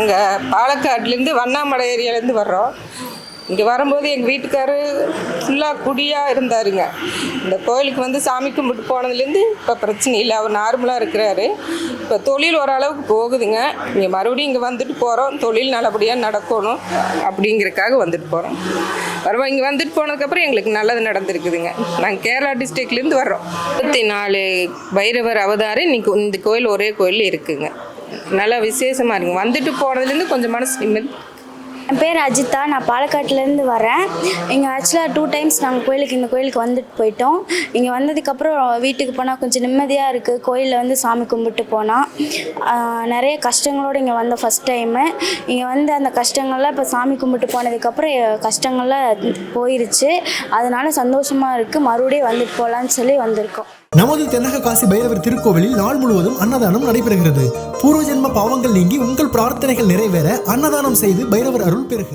நாங்கள் பாலக்காட்லேருந்து வண்ணாமலை ஏரியாலேருந்து வர்றோம். இங்கே வரும்போது எங்கள் வீட்டுக்காரு ஃபுல்லாக குடியாக இருந்தாருங்க. இந்த கோயிலுக்கு வந்து சாமி கும்பிட்டு போனதுலேருந்து இப்போ பிரச்சனை இல்லை அவர் நார்மலாக இருக்கிறாரு. இப்போ தொழில் ஓரளவுக்கு போகுதுங்க. இங்கே மறுபடியும் இங்கே வந்துட்டு போகிறோம் தொழில் நல்லபடியாக நடக்கணும் அப்படிங்கிறதுக்காக வந்துட்டு போகிறோம் வருவோம். இங்கே வந்துட்டு போனதுக்கப்புறம் எங்களுக்கு நல்லது நடந்திருக்குதுங்க. நாங்கள் கேரளா டிஸ்ட்ரிக்ட்லேருந்து வர்றோம். இருபத்தி நாலு பைரவர் அவதாரம் இன்னைக்கு இந்த கோயில் ஒரே கோயில் இருக்குதுங்க நல்லா விசேஷமாக இருக்குங்க வந்துட்டு போனதுலேருந்து கொஞ்சம் மனசு நிம்மதி. என் பேர் அஜிதா நான் பாலக்காட்டுலேருந்து வரேன். இங்கே ஆக்சுவலாக டூ டைம்ஸ் நாங்கள் கோயிலுக்கு இந்த கோயிலுக்கு வந்துட்டு போயிட்டோம். இங்கே வந்ததுக்கப்புறம் வீட்டுக்கு போனால் கொஞ்சம் நிம்மதியாக இருக்குது கோயிலில் வந்து சாமி கும்பிட்டு போனால் நிறைய கஷ்டங்களோடு இங்கே வந்த ஃபஸ்ட் டைமு இங்கே வந்து அந்த கஷ்டங்கள்லாம் இப்போ சாமி கும்பிட்டு போனதுக்கப்புறம் கஷ்டங்கள்லாம் போயிருச்சு. அதனால சந்தோஷமாக இருக்குது மறுபடியும் வந்துட்டு போகலான்னு சொல்லி வந்திருக்கோம். நமது தென்னக காசி பைரவர் திருக்கோவிலில் நாள் முழுவதும் அன்னதானம் நடைபெறுகிறது. பூர்வ ஜென்ம பாவங்கள் நீங்கி உங்கள் பிரார்த்தனைகள் நிறைவேற அன்னதானம் செய்து பைரவர் அருள் பெறுக.